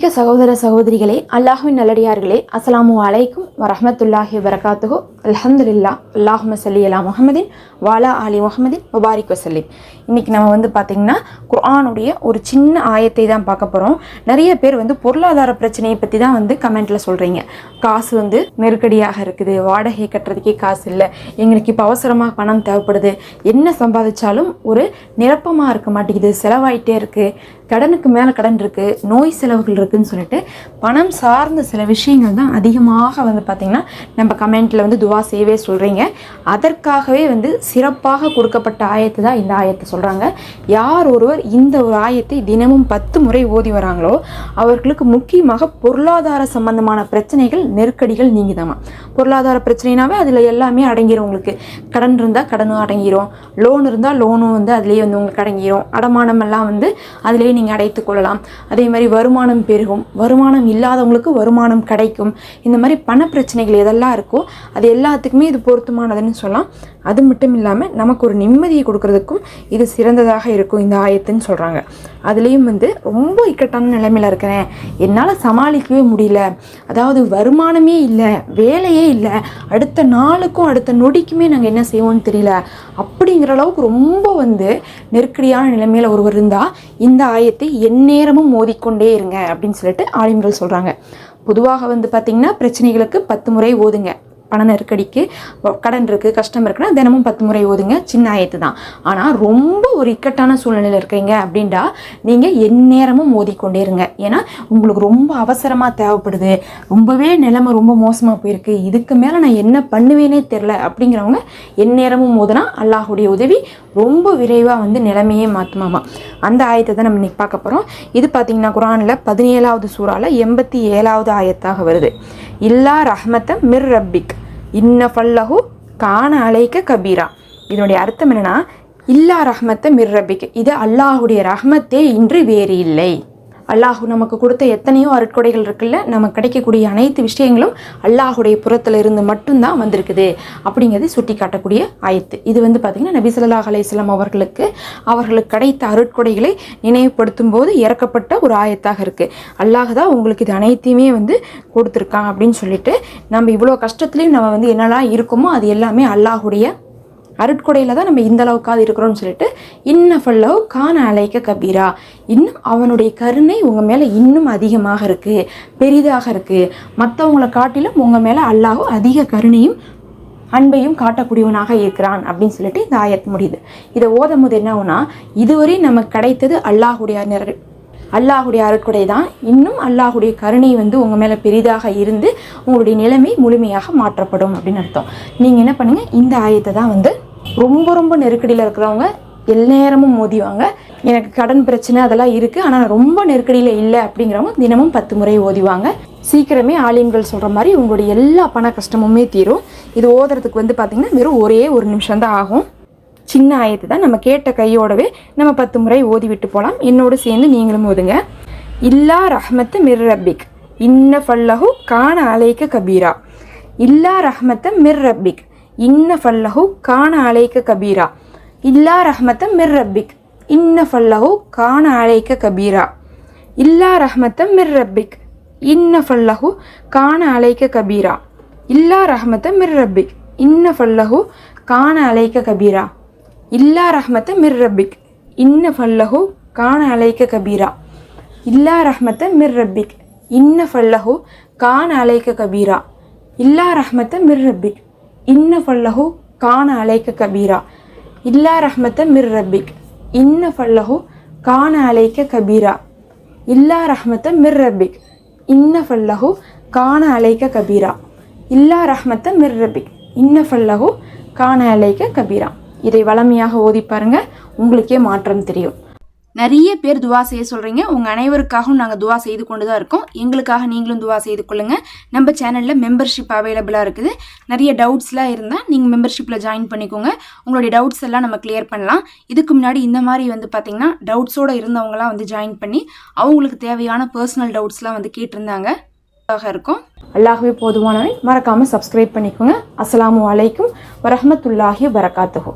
கண்ணியமிக்க சகோதர சகோதரிகளே அல்லாஹுவின் நல்லடியார்களே அஸ்லாமு அலைக்கும் வரஹமத்துல்லாஹி வரகாத்துஹு அலமதுல்லா அல்லாஹும சல்லி அலா முகமதின் வாலா அலி முகமதின் முபாரிக் வசல்லிம். இன்னைக்கு நம்ம வந்து பார்த்திங்கன்னா குர்ஆனுடைய ஒரு சின்ன ஆயத்தை தான் பார்க்க போகிறோம் நிறைய பேர் வந்து பொருளாதார பிரச்சனையை பற்றி தான் வந்து கமெண்ட்டில் சொல்கிறீங்க காசு வந்து நெருக்கடியாக இருக்குது வாடகை கட்டுறதுக்கே காசு இல்லை எங்களுக்கு இப்போ அவசரமாக பணம் தேவைப்படுது என்ன சம்பாதிச்சாலும் ஒரு நிரப்பமாக இருக்க மாட்டேங்குது செலவாயிட்டே இருக்குது கடனுக்கு மேலே கடன் இருக்குது நோய் செலவுகள் இருக்குதுன்னு சொல்லிட்டு பணம் சார்ந்த சில விஷயங்கள் தான் அதிகமாக வந்து பார்த்திங்கன்னா நம்ம கமெண்ட்டில் வந்து துவா செய்யவே சொல்கிறீங்க அதற்காகவே வந்து சிறப்பாக கொடுக்கப்பட்ட ஆயத்து தான் இந்த ஆயத்தை சொல்கிறாங்க யார் ஒருவர் இந்த ஒரு ஆயத்தை தினமும் பத்து முறை ஓதி வராங்களோ அவர்களுக்கு முக்கியமாக பொருளாதார சம்பந்தமான பிரச்சனைகள் நெருக்கடிகள் நீங்கிதாமா. பொருளாதார பிரச்சனைனாவே அதில் எல்லாமே அடங்கிடும் உங்களுக்கு. கடன் இருந்தால் கடனும் அடங்கிடும் லோன் இருந்தால் லோனும் வந்து அதுலேயே வந்து உங்களுக்கு அடங்கிடும் அடமானமெல்லாம் வந்து அதிலேயே நீங்கள் அடைத்து கொள்ளலாம். அதே மாதிரி வருமானம் பெருகும். வருமானம் இல்லாதவங்களுக்கு வருமானம் கிடைக்கும். இந்த மாதிரி பண பிரச்சனைகள் எதெல்லாம் இருக்கோ அது எல்லாத்துக்குமே இது பொருத்தமானதுன்னு சொல்லலாம். அது மட்டும் இல்லாமல் நமக்கு ஒரு நிம்மதியை கொடுக்கறதுக்கும் இது சிறந்ததாக இருக்கும் இந்த ஆயத்துன்னு சொல்கிறாங்க அதுலேயும் வந்து ரொம்ப இக்கட்டான நிலைமையில் இருக்கிறேன். என்னால் சமாளிக்கவே முடியல. அதாவது வருமானமே இல்லை வேலையே இல்லை. அடுத்த நாளுக்கும் அடுத்த நொடிக்குமே நாங்கள் என்ன செய்வோம்னு தெரியல. அப்படிங்கிற அளவுக்கு ரொம்ப வந்து நெருக்கடியான நிலைமையில் ஒருவர் இருந்தால் இந்த ஆயத்தை எந்நேரமும் மோதிக்கொண்டே இருங்க அப்படின்னு சொல்லிட்டு ஆலிம்கள் சொல்கிறாங்க பொதுவாக வந்து பார்த்திங்கன்னா பிரச்சனைகளுக்கு பத்து முறை ஓதுங்க. பண நெருக்கடிக்கு கடன் இருக்குது கஷ்டம் இருக்குன்னா தினமும் பத்து முறை ஓதுங்க. சின்ன ஆயத்து தான். ஆனால் ரொம்ப ஒரு இக்கட்டான சூழ்நிலையில் இருக்கிறீங்க அப்படின்டா நீங்கள் எந்நேரமும் ஓதிக்கொண்டே இருங்க. ஏன்னா உங்களுக்கு ரொம்ப அவசரமாக தேவைப்படுது. ரொம்பவே நிலைமை ரொம்ப மோசமாக போயிருக்கு. இதுக்கு மேலே நான் என்ன பண்ணுவேனே தெரில அப்படிங்கிறவங்க எந்நேரமும் ஓதுனா அல்லாஹுடைய உதவி ரொம்ப விரைவாக வந்து நிலைமையே மாற்றுமாமா அந்த ஆயத்தை தான் நம்ம இன்னைக்கு பார்க்க போகிறோம் இது பார்த்தீங்கன்னா குரானில் பதினேழாவது சூறால எண்பத்தி ஏழாவது ஆயத்தாக வருது. இல்லா ரஹ்மத்த மிர் ரப்பிக். இன்ன ஃபல்லஹு கான அலைக்க கபீரா. இதனுடைய அர்த்தம் என்னென்னா இல்லா ரஹ்மத்தை மிர் இது அல்லாஹுடைய ரஹ்மத்தே இன்று வேறு இல்லை. அல்லாஹு நமக்கு கொடுத்த எத்தனையோ அருட்கொடைகள் இருக்குல்ல நமக்கு கிடைக்கக்கூடிய அனைத்து விஷயங்களும் அல்லாஹுடைய புறத்தில் இருந்து மட்டும்தான் வந்திருக்குது அப்படிங்கிறது சுட்டி காட்டக்கூடிய ஆயத்து. இது வந்து பார்த்திங்கன்னா நபிசல்லாஹ் அலையம் அவர்களுக்கு அவர்களுக்கு கிடைத்த அருட்கொடைகளை நினைவுபடுத்தும் போது இறக்கப்பட்ட ஒரு ஆயத்தாக இருக்குது அல்லாஹ் தான் உங்களுக்கு இது அனைத்தையுமே வந்து கொடுத்துருக்கான் அப்படின்னு சொல்லிட்டு நம்ம இவ்வளோ கஷ்டத்துலேயும் நம்ம வந்து என்னெல்லாம் இருக்கோமோ அது எல்லாமே அல்லாஹுடைய அருட்கொடையில் தான் நம்ம இந்த அளவுக்காவது இருக்கிறோம்னு சொல்லிட்டு இன்ன ஃபல்லவ் காண அலைக்க கபீரா. இன்னும் அவனுடைய கருணை உங்கள் மேலே இன்னும் அதிகமாக இருக்குது பெரிதாக இருக்குது மற்றவங்களை காட்டிலும் உங்கள் மேலே அல்லாஹ் அதிக கருணையும் அன்பையும் காட்டக்கூடியவனாக இருக்கிறான் அப்படின்னு சொல்லிட்டு இந்த ஆயத் முடியுது. இதை ஓதும் போது என்ன ஆகும்னா இதுவரை நமக்கு கிடைத்தது அல்லாஹுடைய நிற அல்லாஹுடைய அருட்கொடை தான். இன்னும் அல்லாஹுடைய கருணை வந்து உங்கள் மேலே பெரிதாக இருந்து உங்களுடைய நிலைமை முழுமையாக மாற்றப்படும் அப்படின்னு அர்த்தம். நீங்கள் என்ன பண்ணுங்கள் இந்த ஆயத்தை தான் வந்து ரொம்ப ரொம்ப நெருக்கடியில் இருக்கிறவங்க எந்நேரமும் மோதிவாங்க. எனக்கு கடன் பிரச்சனை அதெல்லாம் இருக்குது ஆனால் ரொம்ப நெருக்கடியில் இல்லை அப்படிங்கிறவங்க தினமும் பத்து முறை ஓதிவாங்க. சீக்கிரமே ஆலிம்கள் சொல்கிற மாதிரி உங்களுடைய எல்லா பண கஷ்டமுமே தீரும். இது ஓதுறதுக்கு வந்து பார்த்திங்கன்னா வெறும் ஒரே ஒரு நிமிஷம் தான் ஆகும். சின்ன ஆயத்து தான். நம்ம கேட்ட கையோடவே நம்ம பத்து முறை ஓதி விட்டு போகலாம் என்னோடு சேர்ந்து நீங்களும் ஓதுங்க. இல்லா ரஹ்மத்து மிர் ரப்பிக். இன்ன ஃபல்லஹு கான அலைக்க கபீரா. இல்லா ரஹ்மத்த மிர் ரப்பிக். இன்ன ஃபல்லஹு கான அலைக்க கபீரா. இல்லா ரஹ்மத்த மிர் ரப்பிக். இன்ன ஃபல்லஹு கான அலைக்க கபீரா. இல்லா ரஹ்மத்த மிர் ரப்பிக். இன்ன ஃபல்லஹு கான அலைக்க கபீரா. இல்லா ரஹ்மத்த மிர் ரப்பிக். இன்ன ஃபல்லஹு கான அலைக்க கபீரா. இல்லா ரஹ்மத்த மிர் ரப்பிக். இன்ன ஃபல்லஹு கான அலைக்க கபீரா. இல்லா ரஹ்மத்த மிர் ரப்பிக். இன்ன ஃபல்லஹு கான அலைக்க கபீரா. இல்லா ரஹ்மத்த மிர் ரப்பிக். இன்ன ஃபல்லஹு கான அலைக்க கபீரா. இல்லா ரஹ்மத்த மிர் ரப்பிக். இன்ன ஃபல்லஹு கான அலைக்க கபீரா. இல்லா ரஹ்மத்த மிர் ரப்பிக். இன்ன ஃபல்லஹு கான அலைக்க கபீரா. இல்லா ரஹ்மத்த மிர் ரப்பிக். இன்ன ஃபல்லஹு கான அலைக்க கபீரா. இதை வளமையாக ஓதி பாருங்கள் உங்களுக்கே மாற்றம் தெரியும். நிறைய பேர் துவா செய்ய சொல்கிறீங்க உங்கள் அனைவருக்காகவும் நாங்கள் துவா செய்து கொண்டு தான் இருக்கோம். எங்களுக்காக நீங்களும் துவா செய்து கொள்ளுங்கள் நம்ம சேனலில் மெம்பர்ஷிப் அவைலபிளாக இருக்குது. நிறைய டவுட்ஸ்லாம் இருந்தால் நீங்கள் மெம்பர்ஷிப்பில் ஜாயின் பண்ணிக்கோங்க. உங்களுடைய டவுட்ஸ் எல்லாம் நம்ம கிளியர் பண்ணலாம். இதுக்கு முன்னாடி இந்த மாதிரி வந்து பார்த்திங்கன்னா டவுட்ஸோடு இருந்தவங்களாம் வந்து ஜாயின் பண்ணி அவங்களுக்கு தேவையான பர்சனல் டவுட்ஸ்லாம் வந்து கேட்டிருந்தாங்க. இருக்கும். அல்லாகவே போதுமானவை மறக்காமல் சப்ஸ்கிரைப் பண்ணிக்கோங்க. அஸ்லாம் அலைக்கும் வரமத்துல்லாஹி வரகாத்துகோ